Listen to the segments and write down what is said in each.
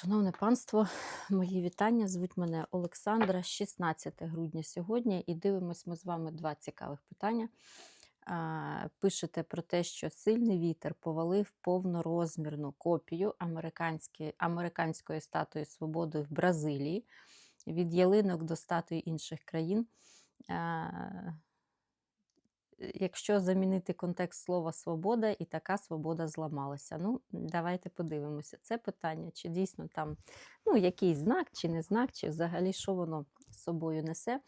Шановне панство, мої вітання. Звуть мене Олександра, 16 грудня сьогодні, і дивимось ми з вами два цікавих питання. Пишете про те, що сильний вітер повалив повнорозмірну копію американської, статуї свободи в Бразилії від ялинок до статуї інших країн. А, Якщо замінити контекст слова свобода, і така свобода зламалася. Ну, давайте подивимося. Це питання, чи дійсно там ну, якийсь знак, чи не знак, чи взагалі що воно з собою несе.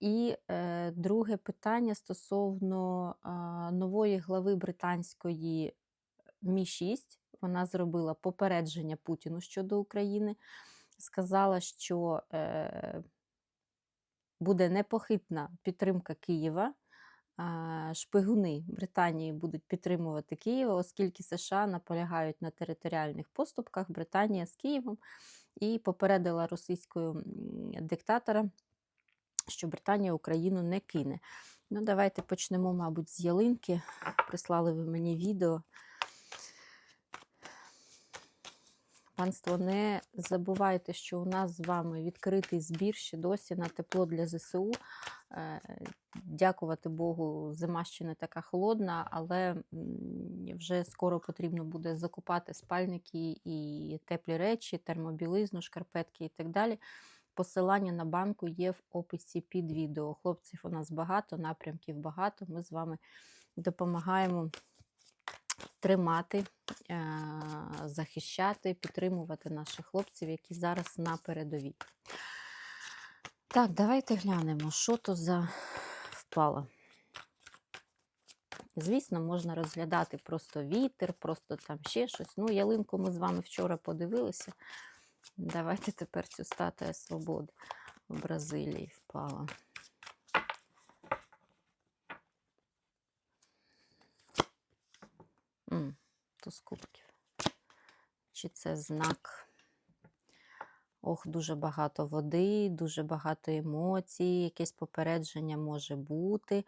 І е, друге питання стосовно е, нової глави британської Мі 6 вона зробила попередження Путіну щодо України, сказала, що е, буде непохитна підтримка Києва. Шпигуни Британії будуть підтримувати Києва, оскільки США наполягають на територіальних поступках Британія з Києвом і попередила російського диктатора, що Британія Україну не кине. Ну, давайте почнемо, мабуть, з ялинки. Прислали ви мені відео. Панство, не забувайте, що у нас з вами відкритий збір ще досі на тепло для ЗСУ. Е, Дякувати Богу, зима ще не така холодна, але вже скоро потрібно буде закупати спальники і теплі речі, термобілизну, шкарпетки і так далі. Посилання на банку є в описі під відео. Хлопців у нас багато, напрямків багато. Ми з вами допомагаємо тримати, е, захищати, підтримувати наших хлопців, які зараз на передовій. Так, давайте глянемо, що то за впало. Звісно, можна розглядати просто вітер, просто там ще щось. Ну, ялинку ми з вами вчора подивилися. Давайте тепер цю статуя свободи в Бразилії впала. М, Туз кубків. Чи це знак? Ох, дуже багато води, дуже багато емоцій, якесь попередження може бути.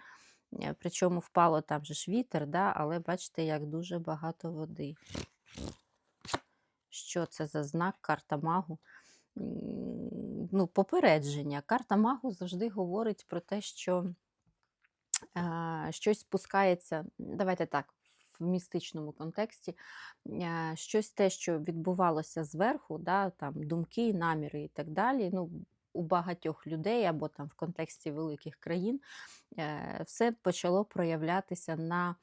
Е, Причому впало там же ж вітер, да? але бачите, як дуже багато води. Що це за знак карта магу? Ну, попередження. Карта магу завжди говорить про те, що е, щось спускається. Давайте так, в містичному контексті, е, щось те, що відбувалося зверху, да, там, думки, наміри і так далі. Ну, у багатьох людей або там в контексті великих країн е, все почало проявлятися на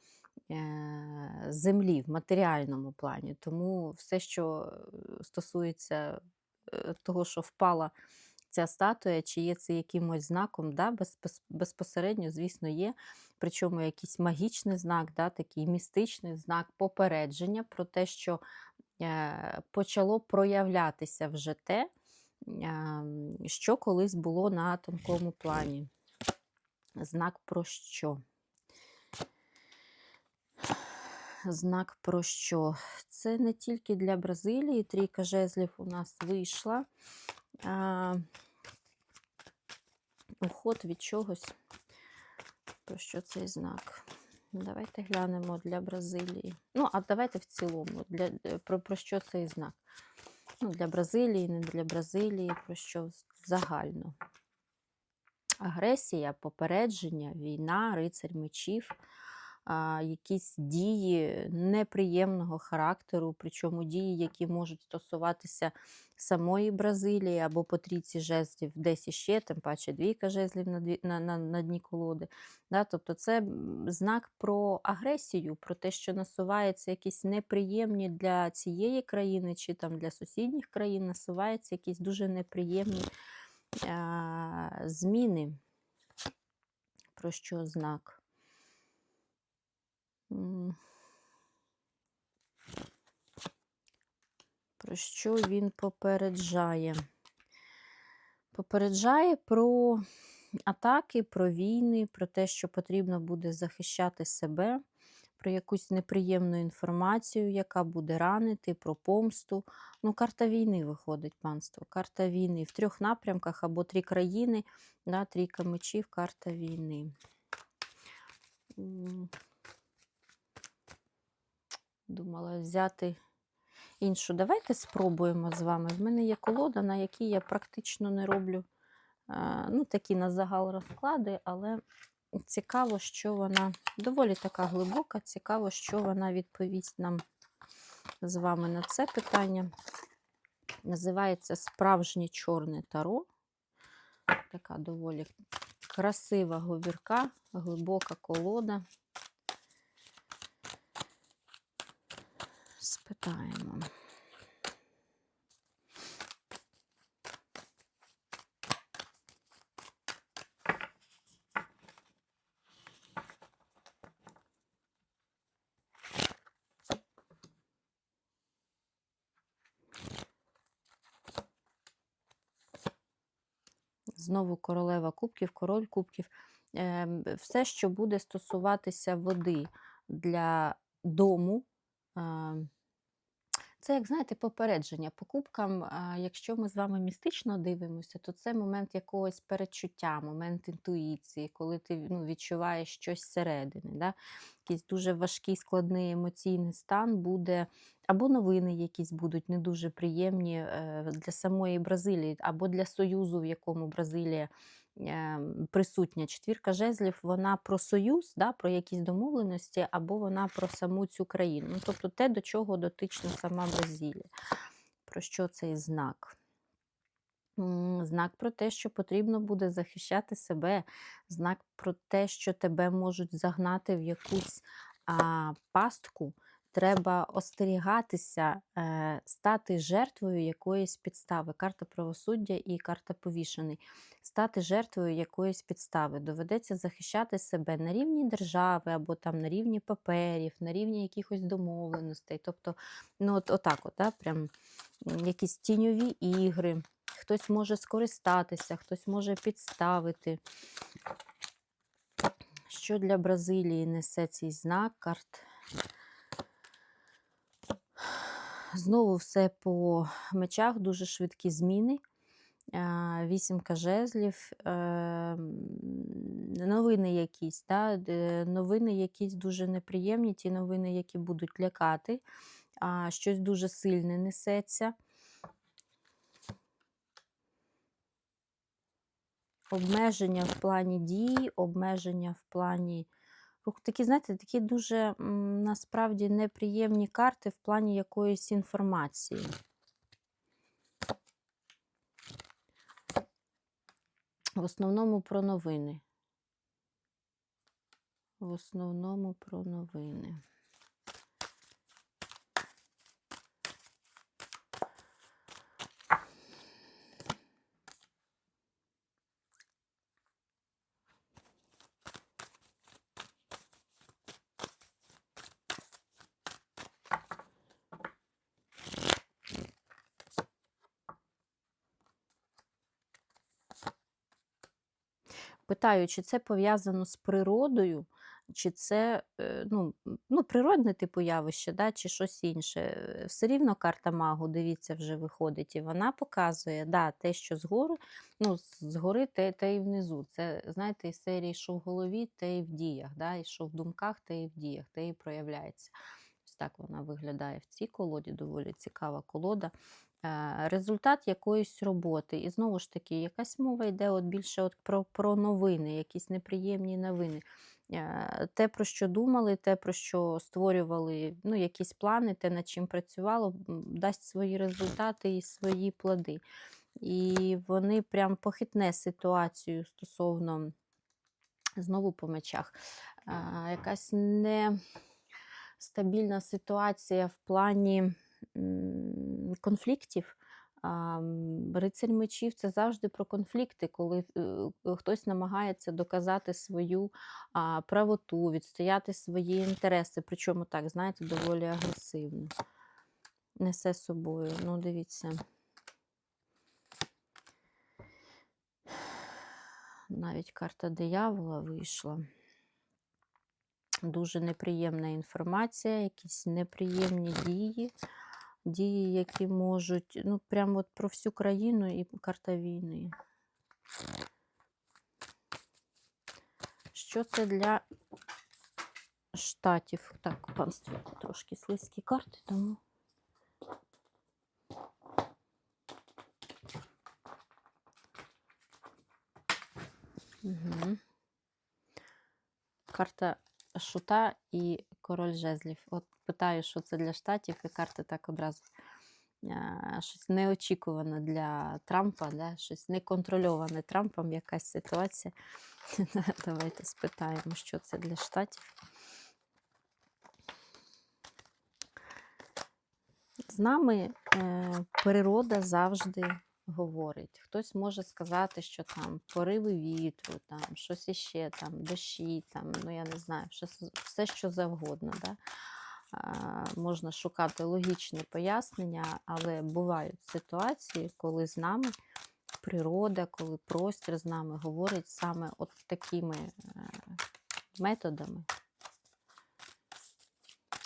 е, землі в матеріальному плані. Тому все, що стосується того, що впала ця статуя, чи є це якимось знаком, да, без, без- безпосередньо, звісно, є. Причому якийсь магічний знак, да, такий містичний знак попередження про те, що е, почало проявлятися вже те, е, що колись було на тонкому плані. Знак про що? Знак про що? Це не тільки для Бразилії. Трійка жезлів у нас вийшла. А, уход від чогось. Про що цей знак? Давайте глянемо для Бразилії. Ну, а давайте в цілому. Для, е, про, про що цей знак? Ну, для Бразилії, не для Бразилії, про що загально. Агресія, попередження, війна, рицарь мечів, а, якісь дії неприємного характеру, причому дії, які можуть стосуватися самої Бразилії або по трійці жезлів, десь іще, тим паче двійка жезлів на, дві, на, на, на дні колоди. Да? Тобто це знак про агресію, про те, що насуваються якісь неприємні для цієї країни чи там для сусідніх країн, насуваються якісь дуже неприємні а, зміни. Про що знак? Про що він попереджає? Попереджає про атаки, про війни, про те, що потрібно буде захищати себе, про якусь неприємну інформацію, яка буде ранити, про помсту. Ну, карта війни виходить, панство. Карта війни в трьох напрямках або три країни, да, трійка мечів, карта війни. Думала взяти іншу. Давайте спробуємо з вами. В мене є колода, на якій я практично не роблю е, ну, такі на загал розклади, але цікаво, що вона доволі така глибока. Цікаво, що вона відповість нам з вами на це питання. Називається Справжнє чорне таро. Така доволі красива говірка, глибока колода. Спитаємо. Знову королева кубків, король кубків. Ем, Все, що буде стосуватися води для дому. Це, як знаєте, попередження. По кубкам, а, якщо ми з вами містично дивимося, то це момент якогось передчуття, момент інтуїції, коли ти ну, відчуваєш щось зсередини. Да? Якийсь дуже важкий, складний емоційний стан буде, або новини якісь будуть не дуже приємні е, для самої Бразилії, або для Союзу, в якому Бразилія присутня. Четвірка жезлів, вона про союз, да, про якісь домовленості, або вона про саму цю країну. Ну, тобто те, до чого дотична сама Бразилія. Про що цей знак? Знак про те, що потрібно буде захищати себе, знак про те, що тебе можуть загнати в якусь а, пастку. Треба остерігатися, е, стати жертвою якоїсь підстави. Карта правосуддя і карта повішений. Стати жертвою якоїсь підстави. Доведеться захищати себе на рівні держави або там на рівні паперів, на рівні якихось домовленостей. Тобто, ну от отак, от, да, прям якісь тіньові ігри. Хтось може скористатися, хтось може підставити. Що для Бразилії несе цей знак карт? Знову все по мечах, дуже швидкі зміни. Вісімка жезлів, е, новини якісь, да? новини якісь дуже неприємні, ті новини, які будуть лякати, щось дуже сильне несеться. Обмеження в плані дій, обмеження в плані. Такі, знаєте, такі дуже насправді неприємні карти в плані якоїсь інформації. В основному про новини. В основному про новини. Питаю, чи це пов'язано з природою, чи це е, ну, ну, природне типу явище, да, чи щось інше. Е, Все рівно карта магу, дивіться, вже виходить, і вона показує да, те, що згори, ну, згори, те, те і внизу. Це, знаєте, із серії, що в голові, те і в діях, да, і що в думках, те і в діях, те і проявляється. Ось так вона виглядає в цій колоді, доволі цікава колода. Результат якоїсь роботи. І знову ж таки, якась мова йде от більше от про, про новини, якісь неприємні новини. Те, про що думали, те, про що створювали ну, якісь плани, те, над чим працювало, дасть свої результати і свої плоди. І вони прям похитне ситуацію стосовно знову по мечах. Якась нестабільна ситуація в плані конфліктів. Рицарь мечів це завжди про конфлікти, коли е, хтось намагається доказати свою правоту, відстояти свої інтереси. Причому так, знаєте, доволі агресивно. Несе з собою. Ну, дивіться. Навіть карта диявола вийшла. Дуже неприємна інформація, якісь неприємні дії, дії, які можуть. Ну, прямо от про всю країну і карта війни. Що це для штатів? Так, панство трошки слизькі карти, тому. Угу. Карта шута і король жезлів. От питаю, що це для штатів, і карти так одразу. Щось неочікуване для Трампа, да? щось неконтрольоване Трампом, якась ситуація. Давайте спитаємо, що це для штатів. З нами е, природа завжди говорить. Хтось може сказати, що там пориви вітру, там щось іще, там дощі, там, ну я не знаю, щось, все що завгодно. Да? Можна шукати логічне пояснення, але бувають ситуації, коли з нами природа, коли простір з нами говорить саме от такими е, методами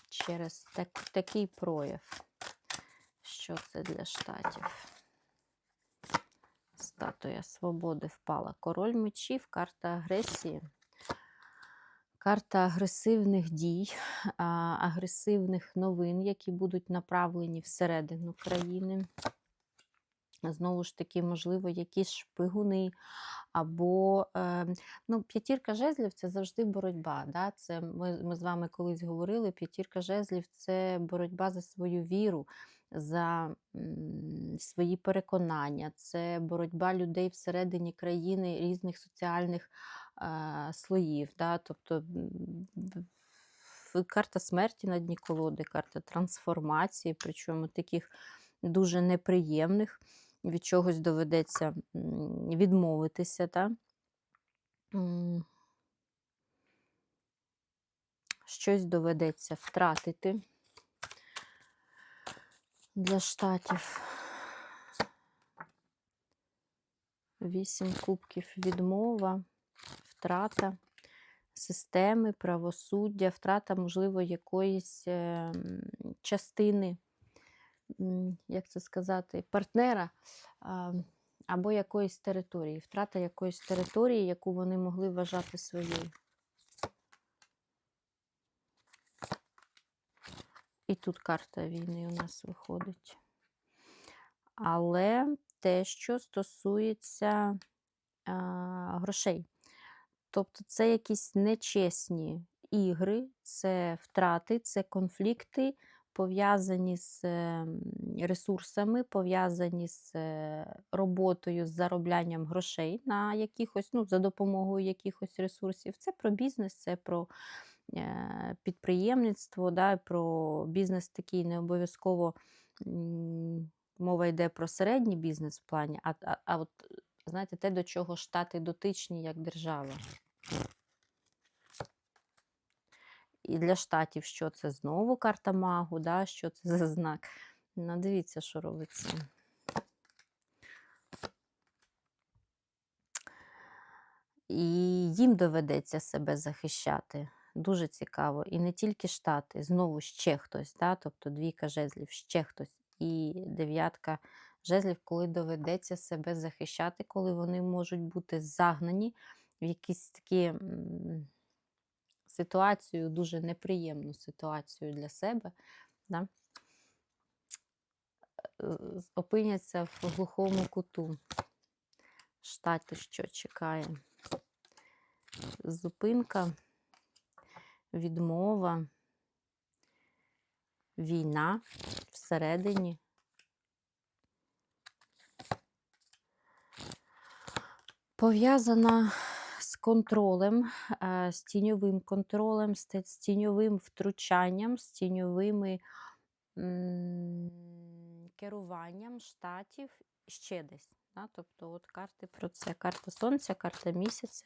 через так, такий прояв. Що це для штатів? Статуя свободи впала. Король мечів, карта агресії. Карта агресивних дій, агресивних новин, які будуть направлені всередину країни. Знову ж таки, можливо, якісь шпигуни, або е, ну, п'ятірка жезлів це завжди боротьба. Да? Це Ми ми з вами колись говорили: п'ятірка жезлів це боротьба за свою віру, за свої переконання, це боротьба людей всередині країни різних соціальних слоїв. Да? Тобто карта смерті на дні колоди, карта трансформації, причому таких дуже неприємних. Від чогось доведеться відмовитися. М, Щось доведеться втратити для штатів. Вісім кубків відмова, втрата системи, правосуддя, втрата, можливо, якоїсь е, частини, як це сказати, партнера або якоїсь території, втрата якоїсь території, яку вони могли вважати своєю. І тут карта війни у нас виходить. Але те, що стосується а, грошей. Тобто це якісь нечесні ігри, це втрати, це конфлікти, пов'язані з ем, ресурсами, пов'язані з е, роботою, з зароблянням грошей на якихось, ну, за допомогою якихось ресурсів. Це про бізнес, це про е, підприємництво, да, про бізнес такий не обов'язково мова йде про середній бізнес в плані, а, а, а от, знаєте, те, до чого штати дотичні як держава. І для штатів, що це знову карта магу, да? що це за знак. Ну, дивіться, що робиться. І їм доведеться себе захищати. Дуже цікаво. І не тільки штати, знову ще хтось, да? тобто двійка жезлів, ще хтось. І дев'ятка жезлів, коли доведеться себе захищати, коли вони можуть бути загнані в якісь такі ситуацію, дуже неприємну ситуацію для себе. Да? Е, Опиняться в глухому куту. Штати, що чекає? Зупинка, відмова, війна всередині. Пов'язана контролем, е, з тіньовим контролем, з тіньовим втручанням, з тіньовими керуванням штатів ще десь. Тобто, от карти про це. Карта Сонця, карта місяця.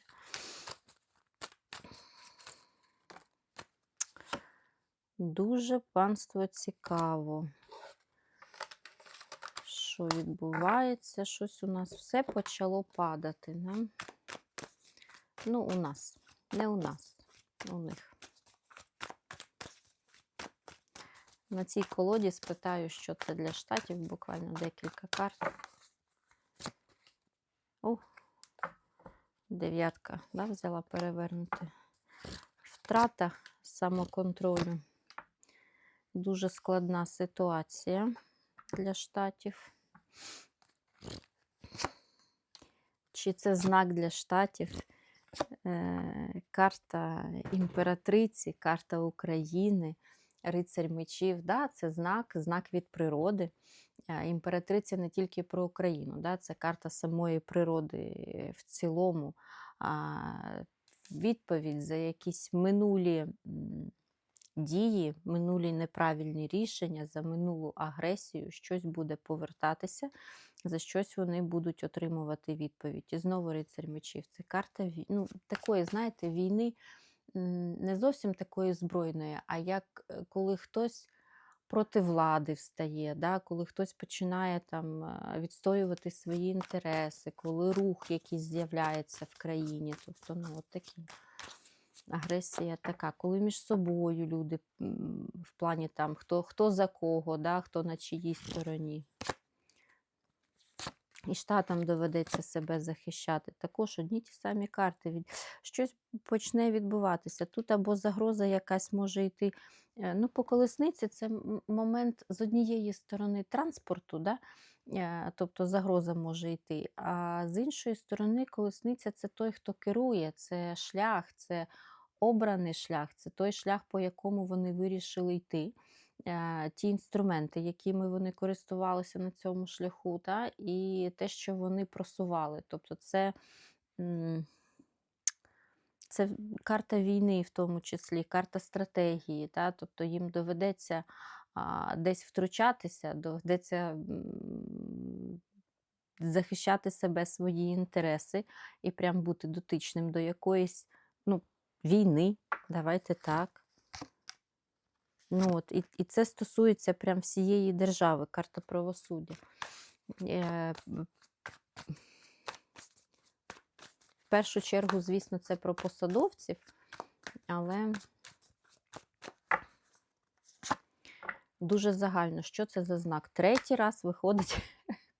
Дуже панство цікаво. Що відбувається? Щось у нас все почало падати. Да? Ну, у нас, не у нас, у них. На цій колоді спитаю, що це для штатів, буквально декілька карт. О, дев'ятка, да, взяла перевернути. Втрата самоконтролю. Дуже складна ситуація для штатів. Чи це знак для штатів? Е, карта імператриці, карта України, рицарь мечів. Да, це знак, знак від природи. Е, Імператриця не тільки про Україну, да, це карта самої природи в цілому. Відповідь за якісь минулі дії, минулі неправильні рішення, за минулу агресію, щось буде повертатися, за щось вони будуть отримувати відповідь. І знову рицарь мечів. Це карта ну, такої, знаєте, війни не зовсім такої збройної, а як е, коли хтось проти влади встає, да? коли хтось починає там е, відстоювати свої інтереси, коли рух якийсь з'являється в країні. Тобто, ну, от такі. Агресія така, коли між собою люди в плані там хто, хто за кого, да, хто на чиїй стороні. І штатам доведеться себе захищати. Також одні ті самі карти. Від... Щось почне відбуватися. Тут або загроза якась може йти. Е, Ну, по колесниці це момент з однієї сторони транспорту, да? е, тобто загроза може йти. А з іншої сторони, колесниця це той, хто керує, це шлях, це обраний шлях, це той шлях, по якому вони вирішили йти. Е, Ті інструменти, якими вони користувалися на цьому шляху, та, і те, що вони просували. Тобто, це, це карта війни, в тому числі, карта стратегії. Та, тобто їм доведеться а, десь втручатися, доведеться захищати себе, свої інтереси і прям бути дотичним до якоїсь ну, війни. Давайте так. Ну, от, і, і це стосується прям всієї держави, карта правосуддя. Е, в першу чергу, звісно, це про посадовців, але дуже загально, що це за знак? Третій раз виходить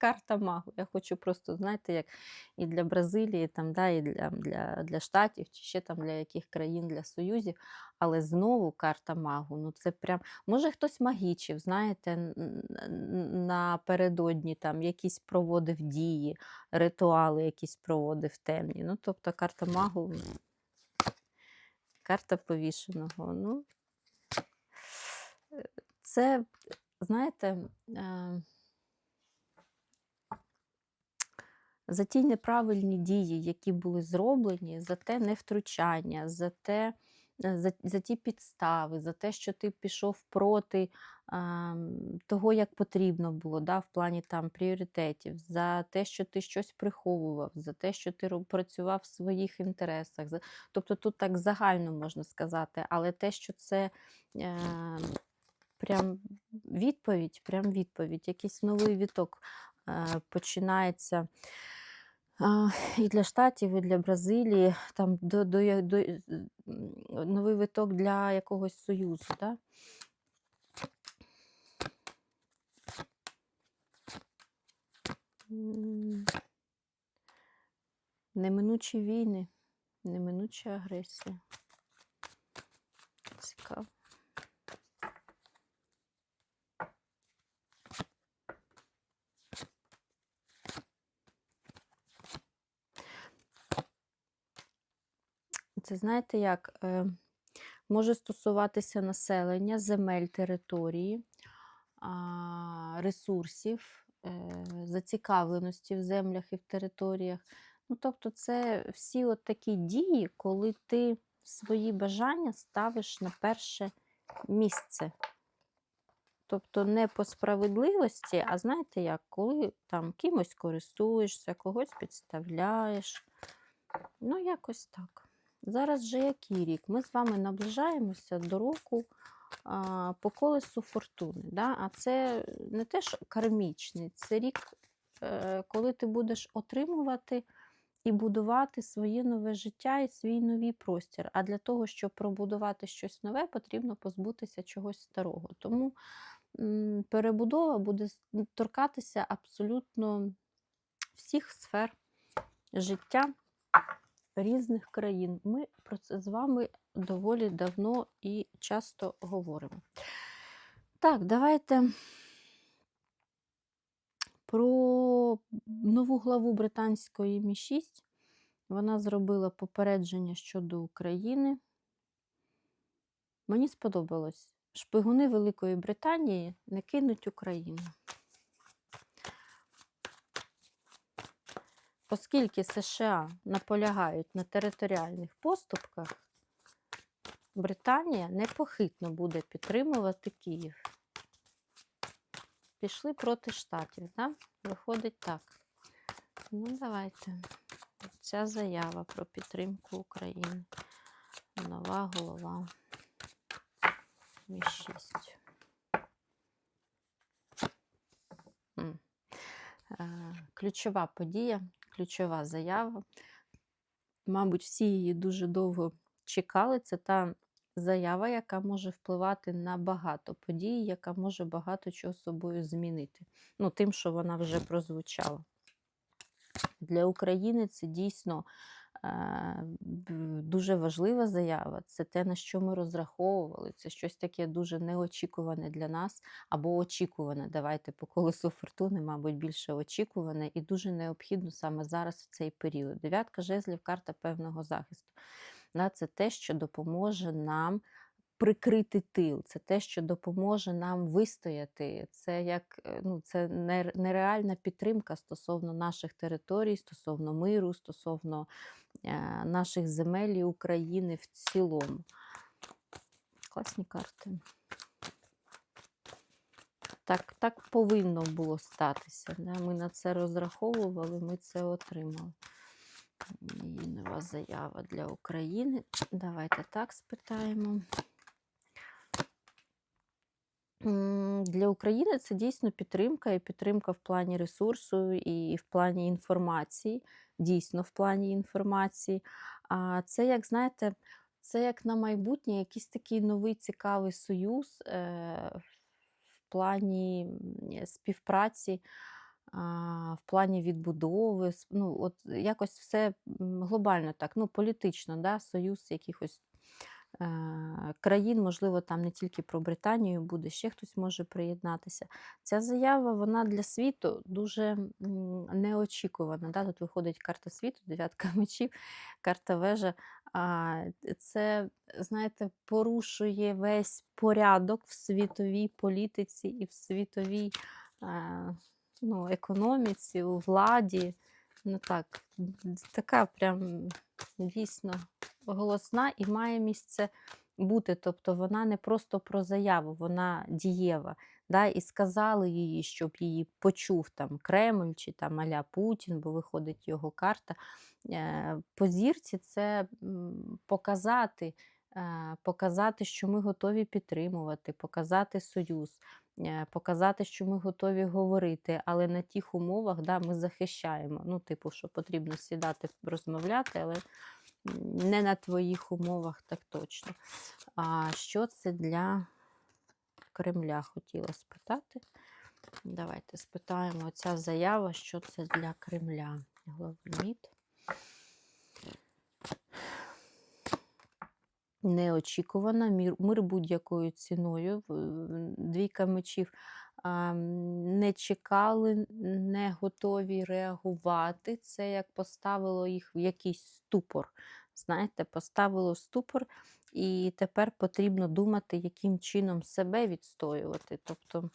карта магу. Я хочу просто, знаєте, як і для Бразилії, там, да, і для, для, для Штатів, чи ще там для яких країн, для Союзів. Але знову карта магу. Ну це прям, може хтось магічив, знаєте, напередодні там якісь проводив дії, ритуали якісь проводив темні. Ну, тобто карта магу, карта повішеного. Ну, е, це, знаєте, е, за ті неправильні дії, які були зроблені, за те невтручання, за те, е, за, за ті підстави, за те, що ти пішов проти ем, того, як потрібно було, да, в плані там пріоритетів, за те, що ти щось приховував, за те, що ти працював в своїх інтересах. За... Тобто тут так загально можна сказати, але те, що це. Е, Прям відповідь, прям відповідь, якийсь новий віток е, починається а, і для Штатів, і для Бразилії, там до, до, до, е, новий виток для якогось союзу. Да? Неминучі війни, неминуча агресія. Цікаво. Це знаєте як? Е, може стосуватися населення, земель, території, ресурсів, е, зацікавленості в землях і в територіях. Ну, тобто, це всі от такі дії, коли ти свої бажання ставиш на перше місце. Тобто не по справедливості, а знаєте як, коли там кимось користуєшся, когось підставляєш. Ну, якось так. Зараз же який рік? Ми з вами наближаємося до року а, по колесу фортуни. Да? А це не теж кармічний, це рік, е, коли ти будеш отримувати і будувати своє нове життя і свій новий простір. А для того, щоб пробудувати щось нове, потрібно позбутися чогось старого. Тому м, перебудова буде торкатися абсолютно всіх сфер життя різних країн. Ми про це з вами доволі давно і часто говоримо. Так, давайте про нову главу британської Мі 6 Вона зробила попередження щодо України. Мені сподобалось. Шпигуни Великої Британії не кинуть Україну. Оскільки США наполягають на територіальних поступках, Британія непохитно буде підтримувати Київ. Пішли проти штатів, да? Виходить так. Ну, давайте. Ця заява про підтримку України. Нова голова. Мі-6. Е, Ключова подія, ключова заява. Мабуть, всі її дуже довго чекали. Це та заява, яка може впливати на багато подій, яка може багато чого собою змінити. Ну, тим, що вона вже прозвучала. Для України це дійсно дуже важлива заява. Це те, на що ми розраховували. Це щось таке дуже неочікуване для нас або очікуване. Давайте по колесу фортуни, мабуть, більше очікуване і дуже необхідно саме зараз в цей період. Дев'ятка жезлів карта певного захисту. Це те, що допоможе нам прикрити тил, це те, що допоможе нам вистояти. Це як е, ну, це нереальна підтримка стосовно наших територій, стосовно миру, стосовно е, наших земель і України в цілому. Класні карти. Так, так повинно було статися. Да? Ми на це розраховували, ми це отримали. І нова заява для України. Давайте так спитаємо. Для України це дійсно підтримка, і підтримка в плані ресурсу, і в плані інформації, дійсно в плані інформації. А це, як знаєте, це як на майбутнє якийсь такий новий цікавий союз е, в плані співпраці, в плані відбудови. Ну, от якось все глобально так, ну, політично, да, союз якихось країн, можливо, там не тільки про Британію буде, ще хтось може приєднатися. Ця заява вона для світу дуже неочікувана. Да? Тут виходить карта світу, дев'ятка мечів, карта вежа. Це, знаєте, порушує весь порядок в світовій політиці і в світовій е, ну, економіці, у владі. Ну так, така прям дійсно голосна і має місце бути. Тобто вона не просто про заяву, вона дієва. Да? І сказали її, щоб її почув там Кремль чи там Аля Путін, бо виходить його карта. Е, По зірці це показати, показати, що ми готові підтримувати, показати союз. е, Показати, що ми готові говорити, але на тих умовах да, ми захищаємо. Ну, типу, що потрібно сідати, розмовляти, але не на твоїх умовах, так точно. А що це для Кремля? Хотіла спитати. Давайте спитаємо ця заява, що це для Кремля. Главніміт. Неочікувана, мір, мир будь-якою ціною. Двійка мечів не чекали, не готові реагувати. Це як поставило їх в якийсь ступор. Знаєте, поставило ступор, і тепер потрібно думати, яким чином себе відстоювати. Тобто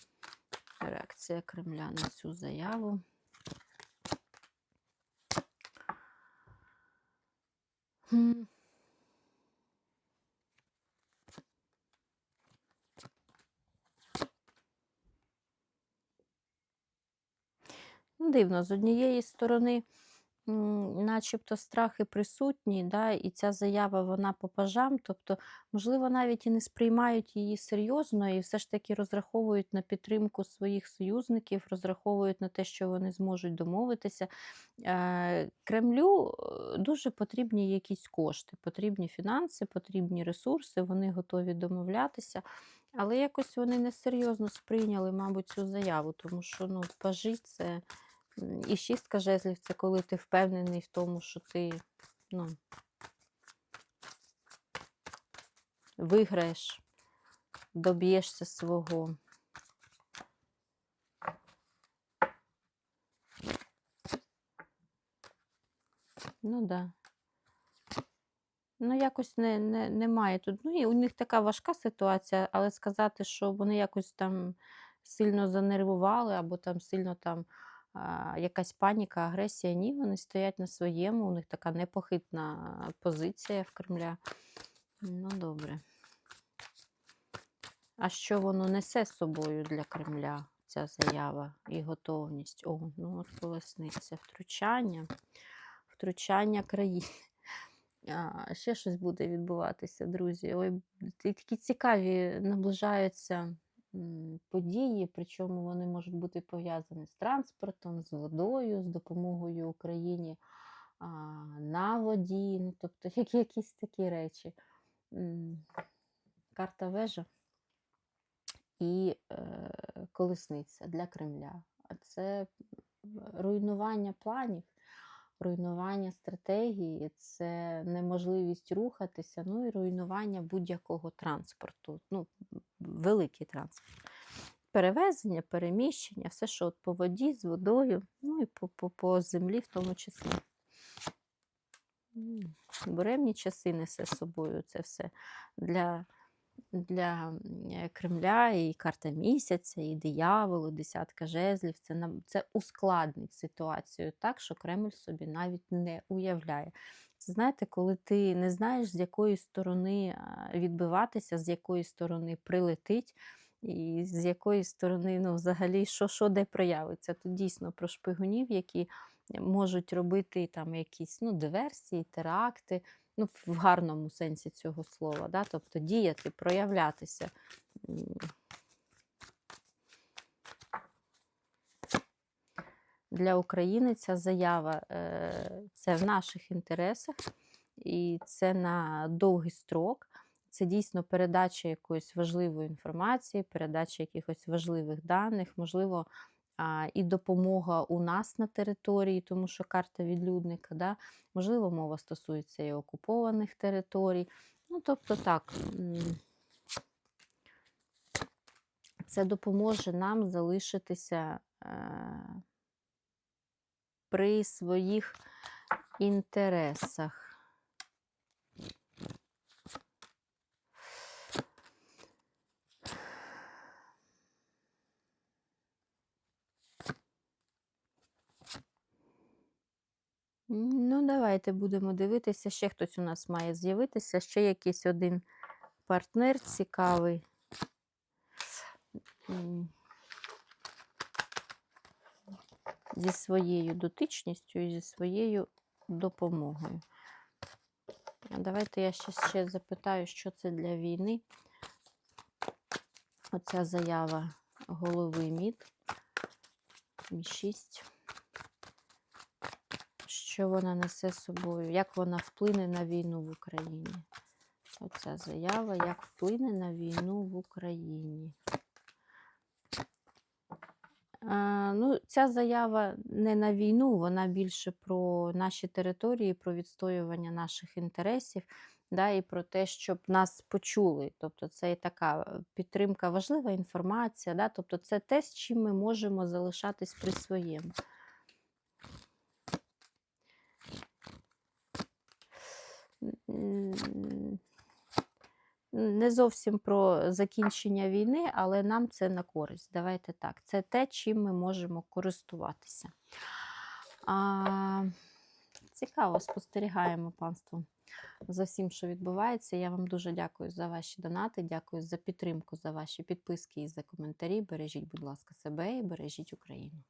реакція Кремля на цю заяву. Хм. Дивно, з однієї сторони, начебто страхи присутні, да, і ця заява вона по пажам, тобто, можливо, навіть і не сприймають її серйозно, і все ж таки розраховують на підтримку своїх союзників, розраховують на те, що вони зможуть домовитися. Е, Кремлю е, дуже потрібні якісь кошти, потрібні фінанси, потрібні ресурси, вони готові домовлятися. Але якось вони несерйозно сприйняли, мабуть, цю заяву, тому що ну, пажі це і шістка жезлів це коли ти впевнений в тому, що ти ну, виграєш, доб'єшся свого. Ну да. Ну, якось не, не, немає тут. Ну, і у них така важка ситуація, але сказати, що вони якось там сильно занервували, або там сильно там якась паніка, агресія, ні, вони стоять на своєму, у них така непохитна позиція в Кремля. Ну, добре. А що воно несе з собою для Кремля, ця заява і готовність? О, ну от колесниця, втручання, втручання країни. А, ще щось буде відбуватися, друзі. Ой, такі цікаві наближаються події, причому вони можуть бути пов'язані з транспортом, з водою, з допомогою Україні на воді. Ну, тобто які, якісь такі речі. Карта вежа і е, колесниця для Кремля. А це руйнування планів, руйнування стратегії, це неможливість рухатися, ну і руйнування будь-якого транспорту, ну, великий транспорт. Перевезення, переміщення, все, що от по воді, з водою, ну і по, по, по землі в тому числі. Буремні часи несе з собою це все для для е, Кремля і карта місяця, і дияволу, десятка жезлів. Це, нам- це ускладнить ситуацію так, що Кремль собі навіть не уявляє. Це знаєте, коли ти не знаєш, з якої сторони відбиватися, з якої сторони прилетить, і з якої сторони ну, взагалі що, що де проявиться. Тут дійсно про шпигунів, які можуть робити там якісь ну, диверсії, теракти ну, в гарному сенсі цього слова, да? тобто діяти, проявлятися. Для України ця заява е, це в наших інтересах, і це на довгий строк. Це дійсно передача якоїсь важливої інформації, передача якихось важливих даних, можливо, і допомога у нас на території, тому що карта відлюдника, да? можливо, мова стосується і окупованих територій. Ну, тобто так, це допоможе нам залишитися е, при своїх інтересах. М, Ну, давайте будемо дивитися. Ще хтось у нас має з'явитися. Ще якийсь один партнер цікавий. Зі своєю дотичністю і зі своєю допомогою. Давайте я ще, ще запитаю, що це для війни. Оця заява голови МІД. Мі-6. Що вона несе з собою? Як вона вплине на війну в Україні? Оця заява, як вплине на війну в Україні. А, ну, ця заява не на війну, вона більше про наші території, про відстоювання наших інтересів, да, і про те, щоб нас почули. Тобто це і така підтримка, важлива інформація, да, тобто це те, з чим ми можемо залишатись при своєму. Не зовсім про закінчення війни, але нам це на користь. Давайте так. Це те, чим ми можемо користуватися. А, цікаво, спостерігаємо панство за всім, що відбувається. Я вам дуже дякую за ваші донати, дякую за підтримку, за ваші підписки і за коментарі. Бережіть, будь ласка, себе і бережіть Україну.